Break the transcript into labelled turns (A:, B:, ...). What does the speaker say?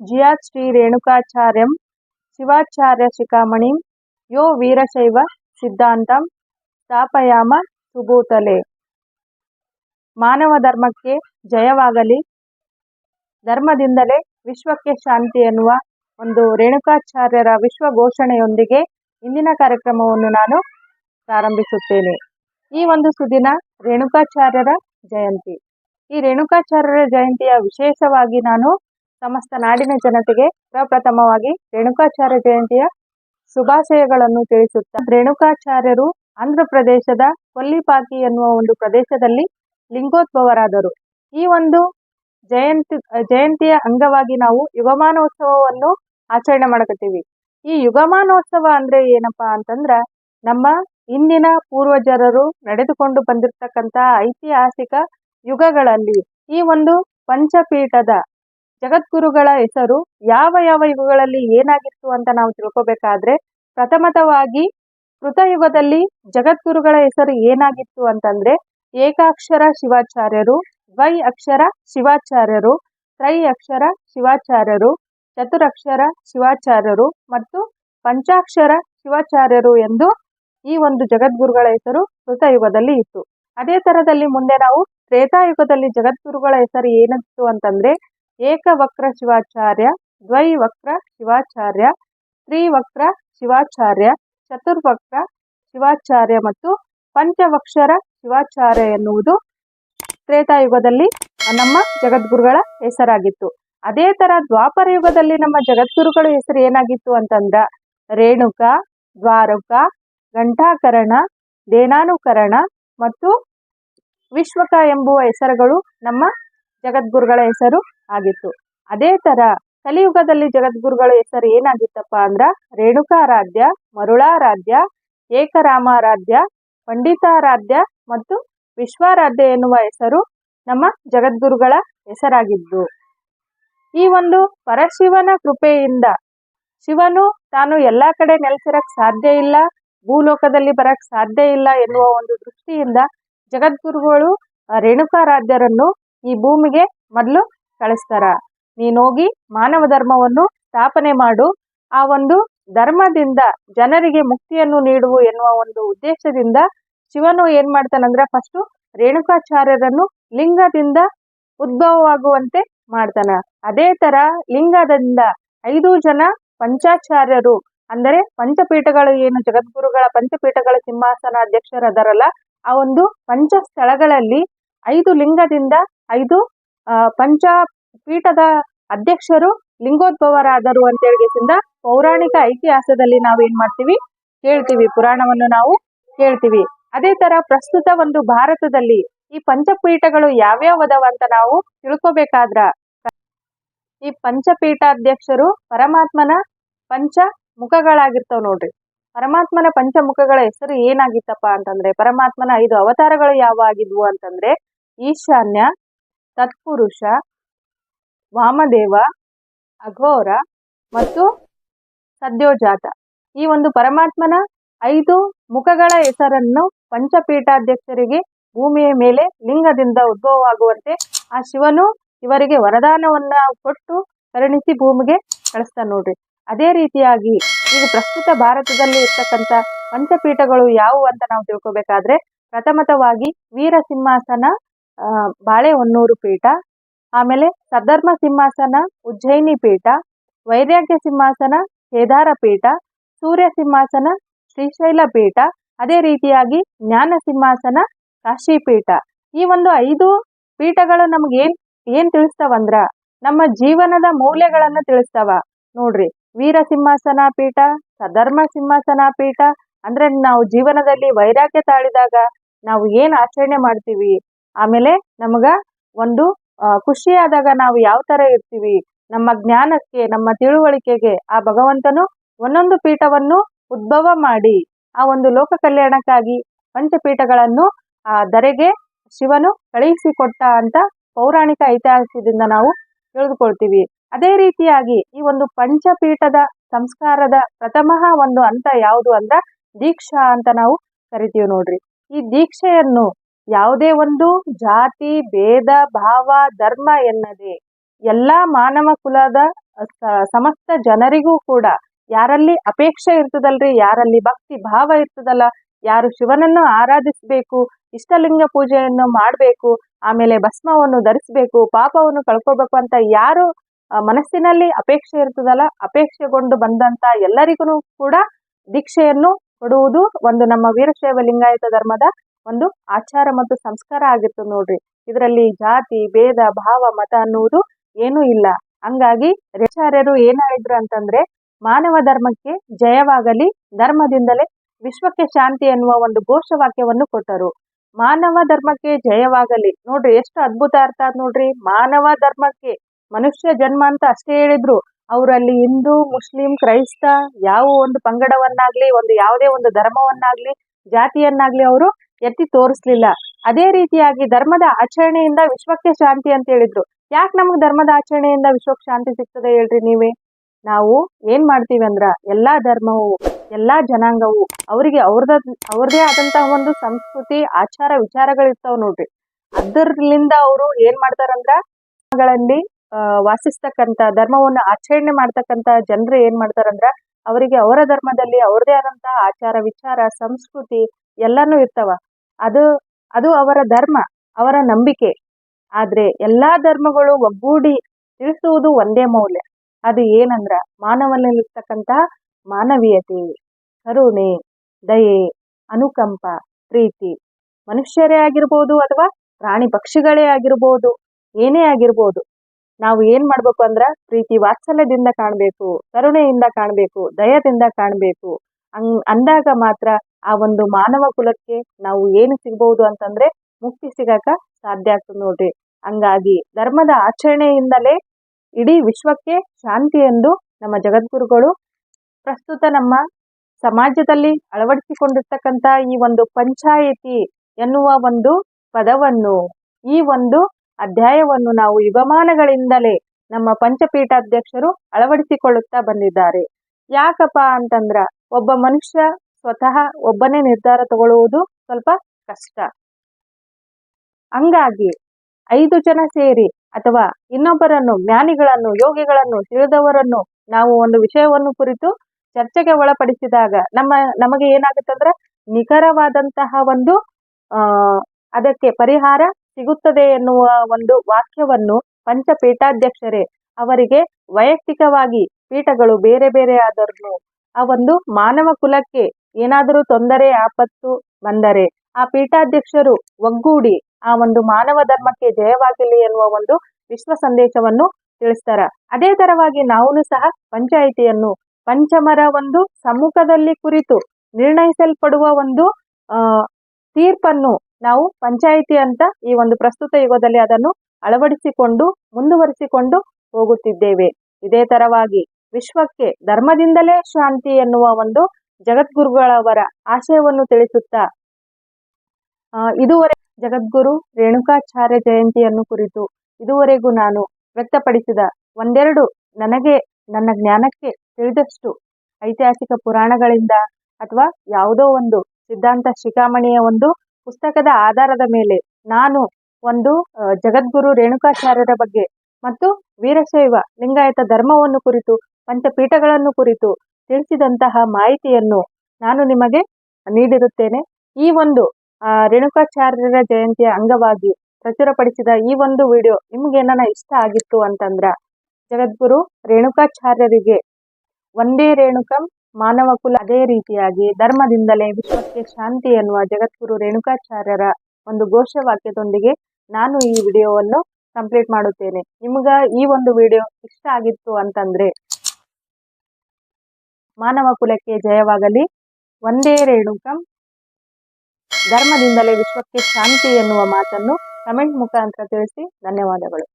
A: ಜಿಯಾತ್ ಶ್ರೀ ರೇಣುಕಾಚಾರ್ಯಂ, ಶಿವಾಚಾರ್ಯ ಶಿಖಾಮಣಿ, ಯೋ ವೀರಶೈವ ಸಿದ್ಧಾಂತಂ, ಸ್ಥಾಪಯಾಮ ಸುಭೂತಲೆ. ಮಾನವ ಧರ್ಮಕ್ಕೆ ಜಯವಾಗಲಿ. ಧರ್ಮದಿಂದಲೇ ವಿಶ್ವಕ್ಕೆ ಶಾಂತಿ ಎನ್ನುವ ಒಂದು ರೇಣುಕಾಚಾರ್ಯರ ವಿಶ್ವ ಘೋಷಣೆಯೊಂದಿಗೆ ಇಂದಿನ ಕಾರ್ಯಕ್ರಮವನ್ನು ನಾನು ಪ್ರಾರಂಭಿಸುತ್ತೇನೆ. ಈ ಒಂದು ಸುದಿನ ರೇಣುಕಾಚಾರ್ಯರ ಜಯಂತಿ. ಈ ರೇಣುಕಾಚಾರ್ಯರ ಜಯಂತಿಯ ವಿಶೇಷವಾಗಿ ನಾನು ಸಮಸ್ತ ನಾಡಿನ ಜನತೆಗೆ ಪ್ರಪ್ರಥಮವಾಗಿ ರೇಣುಕಾಚಾರ್ಯ ಜಯಂತಿಯ ಶುಭಾಶಯಗಳನ್ನು ತಿಳಿಸುತ್ತಾ ರೇಣುಕಾಚಾರ್ಯರು ಆಂಧ್ರ ಪ್ರದೇಶದ ಕೊಲ್ಲಿಪಾಕಿ ಎನ್ನುವ ಒಂದು ಪ್ರದೇಶದಲ್ಲಿ ಲಿಂಗೋದ್ಭವರಾದರು. ಈ ಒಂದು ಜಯಂತಿ ಜಯಂತಿಯ ಅಂಗವಾಗಿ ನಾವು ಯುಗಮಾನೋತ್ಸವವನ್ನು ಆಚರಣೆ ಮಾಡಕತ್ತೀವಿ. ಈ ಯುಗಮಾನೋತ್ಸವ ಅಂದ್ರೆ ಏನಪ್ಪಾ ಅಂತಂದ್ರ ನಮ್ಮ ಇಂದಿನ ಪೂರ್ವಜರರು ನಡೆದುಕೊಂಡು ಬಂದಿರತಕ್ಕಂತಹ ಐತಿಹಾಸಿಕ ಯುಗಗಳಲ್ಲಿ ಈ ಒಂದು ಪಂಚಪೀಠದ ಜಗದ್ಗುರುಗಳ ಹೆಸರು ಯಾವ ಯಾವ ಯುಗಗಳಲ್ಲಿ ಏನಾಗಿತ್ತು ಅಂತ ನಾವು ತಿಳ್ಕೊಬೇಕಾದ್ರೆ ಪ್ರಥಮತವಾಗಿ ಕೃತಯುಗದಲ್ಲಿ ಜಗದ್ಗುರುಗಳ ಹೆಸರು ಏನಾಗಿತ್ತು ಅಂತಂದ್ರೆ ಏಕಾಕ್ಷರ ಶಿವಾಚಾರ್ಯರು ದ್ವೈ ಅಕ್ಷರ ಶಿವಾಚಾರ್ಯರು ತ್ರೈ ಅಕ್ಷರ ಶಿವಾಚಾರ್ಯರು, ಚತುರಕ್ಷರ ಶಿವಾಚಾರ್ಯರು ಮತ್ತು ಪಂಚಾಕ್ಷರ ಶಿವಾಚಾರ್ಯರು ಎಂದು ಈ ಒಂದು ಜಗದ್ಗುರುಗಳ ಹೆಸರು ಕೃತಯುಗದಲ್ಲಿ ಇತ್ತು. ಅದೇ ತರದಲ್ಲಿ ಮುಂದೆ ನಾವು ತ್ರೇತಾಯುಗದಲ್ಲಿ ಜಗದ್ಗುರುಗಳ ಹೆಸರು ಏನಿತ್ತು ಅಂತಂದ್ರೆ ಏಕವಕ್ರ ಶಿವಾಚಾರ್ಯ, ದ್ವೈವಕ್ರ ಶಿವಾಚಾರ್ಯ, ತ್ರಿವಕ್ರ ಶಿವಾಚಾರ್ಯ, ಚತುರ್ವಕ್ರ ಶಿವಾಚಾರ್ಯ ಮತ್ತು ಪಂಚವಕ್ಷರ ಶಿವಾಚಾರ್ಯ ಎನ್ನುವುದು ತ್ರೇತಾಯುಗದಲ್ಲಿ ನಮ್ಮ ಜಗದ್ಗುರುಗಳ ಹೆಸರಾಗಿತ್ತು. ಅದೇ ತರ ದ್ವಾಪರ ಯುಗದಲ್ಲಿ ನಮ್ಮ ಜಗದ್ಗುರುಗಳ ಹೆಸರು ಏನಾಗಿತ್ತು ಅಂತಂದ್ರ ರೇಣುಕ, ದ್ವಾರಕ, ಘಂಟಾಕರಣ, ದೇನಾನುಕರಣ ಮತ್ತು ವಿಶ್ವಕ ಎಂಬುವ ಹೆಸರುಗಳು ನಮ್ಮ ಜಗದ್ಗುರುಗಳ ಹೆಸರು ಆಗಿತ್ತು. ಅದೇ ತರ ಕಲಿಯುಗದಲ್ಲಿ ಜಗದ್ಗುರುಗಳ ಹೆಸರು ಏನಾಗಿತ್ತಪ್ಪ ಅಂದ್ರ ರೇಣುಕಾರಾಧ್ಯ, ಮರುಳಾರಾಧ್ಯ, ಏಕರಾಮಾರಾಧ್ಯ, ಪಂಡಿತಾರಾಧ್ಯ ಮತ್ತು ವಿಶ್ವಾರಾಧ್ಯ ಎನ್ನುವ ಹೆಸರು ನಮ್ಮ ಜಗದ್ಗುರುಗಳ ಹೆಸರಾಗಿದ್ದು. ಈ ಒಂದು ಪರಶಿವನ ಕೃಪೆಯಿಂದ ಶಿವನು ತಾನು ಎಲ್ಲಾ ಕಡೆ ನೆಲೆಸಿರಕ್ ಸಾಧ್ಯ ಇಲ್ಲ, ಭೂಲೋಕದಲ್ಲಿ ಬರಕ್ ಸಾಧ್ಯ ಇಲ್ಲ ಎನ್ನುವ ಒಂದು ದೃಷ್ಟಿಯಿಂದ ಜಗದ್ಗುರುಗಳು ರೇಣುಕಾರಾಧ್ಯರನ್ನು ಈ ಭೂಮಿಗೆ ಮೊದಲು ಕಳಿಸ್ತಾರ. ನೀನೋಗಿ ಮಾನವ ಧರ್ಮವನ್ನು ಸ್ಥಾಪನೆ ಮಾಡು. ಆ ಒಂದು ಧರ್ಮದಿಂದ ಜನರಿಗೆ ಮುಕ್ತಿಯನ್ನು ನೀಡುವು ಎನ್ನುವ ಒಂದು ಉದ್ದೇಶದಿಂದ ಶಿವನು ಏನ್ ಮಾಡ್ತಾನಂದ್ರೆ ಫಸ್ಟು ರೇಣುಕಾಚಾರ್ಯರನ್ನು ಲಿಂಗದಿಂದ ಉದ್ಭವವಾಗುವಂತೆ ಮಾಡ್ತಾನ. ಅದೇ ತರ ಲಿಂಗದಿಂದ ಐದು ಜನ ಪಂಚಾಚಾರ್ಯರು, ಅಂದರೆ ಪಂಚಪೀಠಗಳು ಏನು, ಜಗದ್ಗುರುಗಳ ಪಂಚಪೀಠಗಳ ಸಿಂಹಾಸನ ಅಧ್ಯಕ್ಷರದರಲ್ಲ, ಆ ಒಂದು ಪಂಚ ಸ್ಥಳಗಳಲ್ಲಿ ಐದು ಲಿಂಗದಿಂದ ಐದು ಪಂಚ ಪೀಠದ ಅಧ್ಯಕ್ಷರು ಲಿಂಗೋದ್ಭವರಾದರು ಅಂತ ಹೇಳಿಗೆಸಿಂದ ಪೌರಾಣಿಕ ಇತಿಹಾಸದಲ್ಲಿ ನಾವು ಏನ್ ಮಾಡ್ತೀವಿ? ಕೇಳ್ತೀವಿ. ಪುರಾಣವನ್ನು ನಾವು ಕೇಳ್ತೀವಿ. ಅದೇ ತರ ಪ್ರಸ್ತುತ ಒಂದು ಭಾರತದಲ್ಲಿ ಈ ಪಂಚಪೀಠಗಳು ಯಾವ್ಯಾವ ಅದಾವ ಅಂತ ನಾವು ತಿಳ್ಕೊಬೇಕಾದ್ರ ಈ ಪಂಚಪೀಠಾಧ್ಯಕ್ಷರು ಪರಮಾತ್ಮನ ಪಂಚ ಮುಖಗಳಾಗಿರ್ತಾವ ನೋಡ್ರಿ. ಪರಮಾತ್ಮನ ಪಂಚಮುಖಗಳ ಹೆಸರು ಏನಾಗಿತ್ತಪ್ಪ ಅಂತಂದ್ರೆ, ಪರಮಾತ್ಮನ ಐದು ಅವತಾರಗಳು ಯಾವ ಆಗಿದ್ವು ಅಂತಂದ್ರೆ, ಈಶಾನ್ಯ ತತ್ಪುರುಷ, ವಾಮದೇವ, ಅಘೋರ ಮತ್ತು ಸದ್ಯೋಜಾತ. ಈ ಒಂದು ಪರಮಾತ್ಮನ ಐದು ಮುಖಗಳ ಹೆಸರನ್ನು ಪಂಚಪೀಠಾಧ್ಯಕ್ಷರಿಗೆ ಭೂಮಿಯ ಮೇಲೆ ಲಿಂಗದಿಂದ ಉದ್ಭವವಾಗುವಂತೆ ಆ ಶಿವನು ಇವರಿಗೆ ವರದಾನವನ್ನ ಕೊಟ್ಟು ಕರುಣಿಸಿ ಭೂಮಿಗೆ ಕಳಿಸ್ತಾನೆ ನೋಡ್ರಿ. ಅದೇ ರೀತಿಯಾಗಿ ಈಗ ಪ್ರಸ್ತುತ ಭಾರತದಲ್ಲಿ ಇರ್ತಕ್ಕಂಥ ಪಂಚಪೀಠಗಳು ಯಾವುವು ಅಂತ ನಾವು ತಿಳ್ಕೊಬೇಕಾದ್ರೆ ಪ್ರಥಮತವಾಗಿ ವೀರ ಸಿಂಹಾಸನ ಬಾಳೆಹೊನ್ನೂರು ಪೀಠ, ಆಮೇಲೆ ಸದ್ಧರ್ಮ ಸಿಂಹಾಸನ, ಉಜ್ಜಯಿನಿ ಪೀಠ, ವೈರಾಗ್ಯ ಸಿಂಹಾಸನ, ಕೇದಾರ ಪೀಠ, ಸೂರ್ಯ ಸಿಂಹಾಸನ, ಶ್ರೀಶೈಲ ಪೀಠ, ಅದೇ ರೀತಿಯಾಗಿ ಜ್ಞಾನ ಸಿಂಹಾಸನ, ಕಾಶಿ ಪೀಠ. ಈ ಒಂದು ಐದು ಪೀಠಗಳು ನಮ್ಗೆ ಏನ್ ಏನ್ ತಿಳಿಸ್ತಾವಂದ್ರ ನಮ್ಮ ಜೀವನದ ಮೌಲ್ಯಗಳನ್ನ ತಿಳಿಸ್ತಾವ. ನೋಡ್ರಿ, ವೀರ ಸಿಂಹಾಸನ ಪೀಠ ಸಧರ್ಮ ಸಿಂಹಾಸನ ಪೀಠ, ಅಂದ್ರೆ ನಾವು ಜೀವನದಲ್ಲಿ ವೈರಾಗ್ಯ ತಾಳಿದಾಗ ನಾವು ಏನ್ ಆಚರಣೆ ಮಾಡ್ತೀವಿ? ಆಮೇಲೆ ನಮಗ ಒಂದು ಖುಷಿಯಾದಾಗ ನಾವು ಯಾವ ತರ ಇರ್ತೀವಿ, ನಮ್ಮ ಜ್ಞಾನಕ್ಕೆ, ನಮ್ಮ ತಿಳುವಳಿಕೆಗೆ ಆ ಭಗವಂತನು ಒಂದೊಂದು ಪೀಠವನ್ನು ಉದ್ಭವ ಮಾಡಿ, ಆ ಒಂದು ಲೋಕ ಕಲ್ಯಾಣಕ್ಕಾಗಿ ಪಂಚಪೀಠಗಳನ್ನು, ಆ, ಧರೆಗೆ ಶಿವನು ಕಳುಹಿಸಿಕೊಟ್ಟ ಅಂತ ಪೌರಾಣಿಕ ಇತಿಹಾಸದಿಂದ ನಾವು ತಿಳಿದುಕೊಳ್ತೀವಿ. ಅದೇ ರೀತಿಯಾಗಿ ಈ ಒಂದು ಪಂಚಪೀಠದ ಸಂಸ್ಕಾರದ ಪ್ರಥಮ ಒಂದು ಹಂತ ಯಾವುದು ಅಂದ್ರ ದೀಕ್ಷಾ ಅಂತ ನಾವು ಕರಿತೀವಿ ನೋಡ್ರಿ. ಈ ದೀಕ್ಷೆಯನ್ನು ಯಾವುದೇ ಒಂದು ಜಾತಿ, ಭೇದ, ಭಾವ, ಧರ್ಮ ಎನ್ನದೆ ಎಲ್ಲ ಮಾನವ ಕುಲದ ಸಮಸ್ತ ಜನರಿಗೂ ಕೂಡ ಯಾರಲ್ಲಿ ಅಪೇಕ್ಷೆ ಇರ್ತದಲ್ರಿ, ಯಾರಲ್ಲಿ ಭಕ್ತಿ ಭಾವ ಇರ್ತದಲ್ಲ, ಯಾರು ಶಿವನನ್ನು ಆರಾಧಿಸಬೇಕು, ಇಷ್ಟಲಿಂಗ ಪೂಜೆಯನ್ನು ಮಾಡಬೇಕು, ಆಮೇಲೆ ಭಸ್ಮವನ್ನು ಧರಿಸಬೇಕು, ಪಾಪವನ್ನು ಕಳ್ಕೋಬೇಕು ಅಂತ ಯಾರು ಮನಸ್ಸಿನಲ್ಲಿ ಅಪೇಕ್ಷೆ ಇರ್ತದಲ್ಲ, ಅಪೇಕ್ಷೆಗೊಂಡು ಬಂದಂತ ಎಲ್ಲರಿಗೂ ಕೂಡ ದೀಕ್ಷೆಯನ್ನು ಕೊಡುವುದು ಒಂದು ನಮ್ಮ ವೀರಶೈವ ಲಿಂಗಾಯತ ಧರ್ಮದ ಒಂದು ಆಚಾರ ಮತ್ತು ಸಂಸ್ಕಾರ ಆಗಿತ್ತು ನೋಡ್ರಿ. ಇದರಲ್ಲಿ ಜಾತಿ, ಭೇದ, ಭಾವ, ಮತ ಅನ್ನುವುದು ಏನೂ ಇಲ್ಲ. ಹಂಗಾಗಿ ರೇಚಾರ್ಯರು ಏನ್ ಹೇಳಿದ್ರು ಅಂತಂದ್ರೆ ಮಾನವ ಧರ್ಮಕ್ಕೆ ಜಯವಾಗಲಿ, ಧರ್ಮದಿಂದಲೇ ವಿಶ್ವಕ್ಕೆ ಶಾಂತಿ ಎನ್ನುವ ಒಂದು ಘೋಷವಾಕ್ಯವನ್ನು ಕೊಟ್ಟರು. ಮಾನವ ಧರ್ಮಕ್ಕೆ ಜಯವಾಗಲಿ. ನೋಡ್ರಿ ಎಷ್ಟು ಅದ್ಭುತ ಅರ್ಥ ನೋಡ್ರಿ. ಮಾನವ ಧರ್ಮಕ್ಕೆ ಮನುಷ್ಯ ಜನ್ಮ ಅಂತ ಅಷ್ಟೇ ಹೇಳಿದ್ರು. ಅವರಲ್ಲಿ ಹಿಂದೂ, ಮುಸ್ಲಿಂ, ಕ್ರೈಸ್ತ, ಯಾವ ಒಂದು ಪಂಗಡವನ್ನಾಗ್ಲಿ, ಒಂದು ಯಾವುದೇ ಒಂದು ಧರ್ಮವನ್ನಾಗ್ಲಿ, ಜಾತಿಯನ್ನಾಗ್ಲಿ ಅವರು ಎತ್ತಿ ತೋರಿಸ್ಲಿಲ್ಲ. ಅದೇ ರೀತಿಯಾಗಿ ಧರ್ಮದ ಆಚರಣೆಯಿಂದ ವಿಶ್ವಕ್ಕೆ ಶಾಂತಿ ಅಂತ ಹೇಳಿದ್ರು. ಯಾಕೆ ನಮ್ಗೆ ಧರ್ಮದ ಆಚರಣೆಯಿಂದ ವಿಶ್ವಕ್ಕೆ ಶಾಂತಿ ಸಿಗ್ತದೆ ಹೇಳ್ರಿ ನೀವೇ? ನಾವು ಏನ್ ಮಾಡ್ತೀವಿ ಅಂದ್ರ ಎಲ್ಲಾ ಧರ್ಮವು, ಎಲ್ಲಾ ಜನಾಂಗವು ಅವರಿಗೆ ಅವ್ರದ, ಅವ್ರದೇ ಆದಂತಹ ಒಂದು ಸಂಸ್ಕೃತಿ, ಆಚಾರ ವಿಚಾರಗಳಿರ್ತಾವ ನೋಡ್ರಿ. ಅದರ್ಲಿಂದ ಅವರು ಏನ್ ಮಾಡ್ತಾರಂದ್ರ ಗಳಲ್ಲಿ ವಾಸಿಸ್ತಕ್ಕಂತ, ಧರ್ಮವನ್ನು ಆಚರಣೆ ಮಾಡ್ತಕ್ಕಂತ ಜನರು ಏನ್ ಮಾಡ್ತಾರಂದ್ರ ಅವರಿಗೆ ಅವರ ಧರ್ಮದಲ್ಲಿ ಅವ್ರದೇ ಆದಂತಹ ಆಚಾರ, ವಿಚಾರ, ಸಂಸ್ಕೃತಿ ಎಲ್ಲಾನು ಇರ್ತಾವ. ಅದು ಅದು ಅವರ ಧರ್ಮ, ಅವರ ನಂಬಿಕೆ. ಆದರೆ ಎಲ್ಲಾ ಧರ್ಮಗಳು ಒಗ್ಗೂಡಿ ತಿಳಿಸುವುದು ಒಂದೇ ಮೌಲ್ಯ. ಅದು ಏನಂದ್ರ ಮಾನವನಲ್ಲಿರ್ತಕ್ಕಂಥ ಮಾನವೀಯತೆ, ಕರುಣೆ, ದಯೆ, ಅನುಕಂಪ, ಪ್ರೀತಿ. ಮನುಷ್ಯರೇ ಆಗಿರ್ಬೋದು ಅಥವಾ ಪ್ರಾಣಿ ಪಕ್ಷಿಗಳೇ ಆಗಿರ್ಬೋದು, ಏನೇ ಆಗಿರ್ಬೋದು. ನಾವು ಏನ್ ಮಾಡ್ಬೇಕು ಅಂದ್ರ ಪ್ರೀತಿ ವಾತ್ಸಲ್ಯದಿಂದ ಕಾಣಬೇಕು, ಕರುಣೆಯಿಂದ ಕಾಣಬೇಕು, ದಯದಿಂದ ಕಾಣ್ಬೇಕು. ಹಂಗ್ ಅಂದಾಗ ಮಾತ್ರ ಆ ಒಂದು ಮಾನವ ಕುಲಕ್ಕೆ ನಾವು ಏನು ಸಿಗಬಹುದು ಅಂತಂದ್ರೆ ಮುಕ್ತಿ ಸಿಗಕ ಸಾಧ್ಯ ಆಗ್ತದೆ ನೋಡ್ರಿ. ಹಂಗಾಗಿ ಧರ್ಮದ ಆಚರಣೆಯಿಂದಲೇ ಇಡೀ ವಿಶ್ವಕ್ಕೆ ಶಾಂತಿ ಎಂದು ನಮ್ಮ ಜಗದ್ಗುರುಗಳು ಪ್ರಸ್ತುತ ನಮ್ಮ ಸಮಾಜದಲ್ಲಿ ಅಳವಡಿಸಿಕೊಂಡಿರ್ತಕ್ಕಂಥ ಈ ಒಂದು ಪಂಚಾಯಿತಿ ಎನ್ನುವ ಒಂದು ಪದವನ್ನು, ಈ ಒಂದು ಅಧ್ಯಾಯವನ್ನು ನಾವು ಯುಗಮಾನಗಳಿಂದಲೇ ನಮ್ಮ ಪಂಚಪೀಠಾಧ್ಯಕ್ಷರು ಅಳವಡಿಸಿಕೊಳ್ಳುತ್ತಾ ಬಂದಿದ್ದಾರೆ. ಯಾಕಪ್ಪ ಅಂತಂದ್ರ ಒಬ್ಬ ಮನುಷ್ಯ ಸ್ವತಃ ಒಬ್ಬನೇ ನಿರ್ಧಾರ ತಗೊಳ್ಳುವುದು ಸ್ವಲ್ಪ ಕಷ್ಟ. ಹಂಗಾಗಿ ಐದು ಜನ ಸೇರಿ ಅಥವಾ ಇನ್ನೊಬ್ಬರನ್ನು, ಜ್ಞಾನಿಗಳನ್ನು, ಯೋಗಿಗಳನ್ನು, ತಿಳಿದವರನ್ನು ನಾವು ಒಂದು ವಿಷಯವನ್ನು ಕುರಿತು ಚರ್ಚೆಗೆ ಒಳಪಡಿಸಿದಾಗ ನಮ್ಮ, ನಮಗೆ ಏನಾಗುತ್ತಂದ್ರೆ ನಿಖರವಾದಂತಹ ಒಂದು ಅದಕ್ಕೆ ಪರಿಹಾರ ಸಿಗುತ್ತದೆ ಎನ್ನುವ ಒಂದು ವಾಕ್ಯವನ್ನು ಪಂಚಪೀಠಾಧ್ಯಕ್ಷರೇ ಅವರಿಗೆ ವೈಯಕ್ತಿಕವಾಗಿ ಪೀಠಗಳು ಬೇರೆ ಬೇರೆ ಆದರೂ ಆ ಒಂದು ಮಾನವ ಕುಲಕ್ಕೆ ಏನಾದರೂ ತೊಂದರೆ, ಆಪತ್ತು ಬಂದರೆ ಆ ಪೀಠಾಧ್ಯಕ್ಷರು ಒಗ್ಗೂಡಿ ಆ ಒಂದು ಮಾನವ ಧರ್ಮಕ್ಕೆ ಜಯವಾಗಲಿ ಎನ್ನುವ ಒಂದು ವಿಶ್ವ ಸಂದೇಶವನ್ನು ತಿಳಿಸ್ತಾರ. ಅದೇ ತರವಾಗಿ ನಾವು ಸಹ ಪಂಚಾಯಿತಿಯನ್ನು ಪಂಚಮರ ಒಂದು ಸಮ್ಮುಖದಲ್ಲಿ ಕುರಿತು ನಿರ್ಣಯಿಸಲ್ಪಡುವ ಒಂದು ತೀರ್ಪನ್ನು ನಾವು ಪಂಚಾಯಿತಿ ಅಂತ ಈ ಒಂದು ಪ್ರಸ್ತುತ ಯುಗದಲ್ಲಿ ಅದನ್ನು ಅಳವಡಿಸಿಕೊಂಡು, ಮುಂದುವರಿಸಿಕೊಂಡು ಹೋಗುತ್ತಿದ್ದೇವೆ. ಇದೇ ತರವಾಗಿ ವಿಶ್ವಕ್ಕೆ ಧರ್ಮದಿಂದಲೇ ಶಾಂತಿ ಎನ್ನುವ ಒಂದು ಜಗದ್ಗುರುಗಳವರ ಆಶಯವನ್ನು ತಿಳಿಸುತ್ತಾ ಇದುವರೆ ಜಗದ್ಗುರು ರೇಣುಕಾಚಾರ್ಯ ಜಯಂತಿಯನ್ನು ಕುರಿತು ಇದುವರೆಗೂ ನಾನು ವ್ಯಕ್ತಪಡಿಸಿದ ಒಂದೆರಡು ನನಗೆ ನನ್ನ ಜ್ಞಾನಕ್ಕೆ ತಿಳಿದಷ್ಟು ಐತಿಹಾಸಿಕ ಪುರಾಣಗಳಿಂದ ಅಥವಾ ಯಾವುದೋ ಒಂದು ಸಿದ್ಧಾಂತ ಶಿಖಾಮಣಿಯ ಒಂದು ಪುಸ್ತಕದ ಆಧಾರದ ಮೇಲೆ ನಾನು ಒಂದು ಜಗದ್ಗುರು ರೇಣುಕಾಚಾರ್ಯರ ಬಗ್ಗೆ ಮತ್ತು ವೀರಶೈವ ಲಿಂಗಾಯತ ಧರ್ಮವನ್ನು ಕುರಿತು ಪಂಚಪೀಠಗಳನ್ನು ಕುರಿತು ತಿಳಿಸಿದಂತಹ ಮಾಹಿತಿಯನ್ನು ನಾನು ನಿಮಗೆ ನೀಡಿರುತ್ತೇನೆ. ಈ ಒಂದು ರೇಣುಕಾಚಾರ್ಯರ ಜಯಂತಿಯ ಅಂಗವಾಗಿ ಪ್ರಚುರಪಡಿಸಿದ ಈ ಒಂದು ವಿಡಿಯೋ ನಿಮಗೇನ ಇಷ್ಟ ಆಗಿತ್ತು ಅಂತಂದ್ರ, ಜಗದ್ಗುರು ರೇಣುಕಾಚಾರ್ಯರಿಗೆ ಒಂದೇ ರೇಣುಕಂ ಮಾನವ ಕುಲ ಅದೇ ರೀತಿಯಾಗಿ ಧರ್ಮದಿಂದಲೇ ವಿಶ್ವಕ್ಕೆ ಶಾಂತಿ ಎನ್ನುವ ಜಗದ್ಗುರು ರೇಣುಕಾಚಾರ್ಯರ ಒಂದು ಘೋಷವಾಕ್ಯದೊಂದಿಗೆ ನಾನು ಈ ವಿಡಿಯೋವನ್ನು ಕಂಪ್ಲೀಟ್ ಮಾಡುತ್ತೇನೆ. ನಿಮ್ಗ ಈ ಒಂದು ವಿಡಿಯೋ ಇಷ್ಟ ಆಗಿತ್ತು ಅಂತಂದ್ರೆ ಮಾನವ ಕುಲಕ್ಕೆ ಜಯವಾಗಲಿ. ಒಂದೇ ರೇಣುಕಂ. ಧರ್ಮದಿಂದಲೇ ವಿಶ್ವಕ್ಕೆ ಶಾಂತಿ ಎನ್ನುವ ಮಾತನ್ನು ಕಮೆಂಟ್ ಮುಖಾಂತರ ತಿಳಿಸಿ. ಧನ್ಯವಾದಗಳು.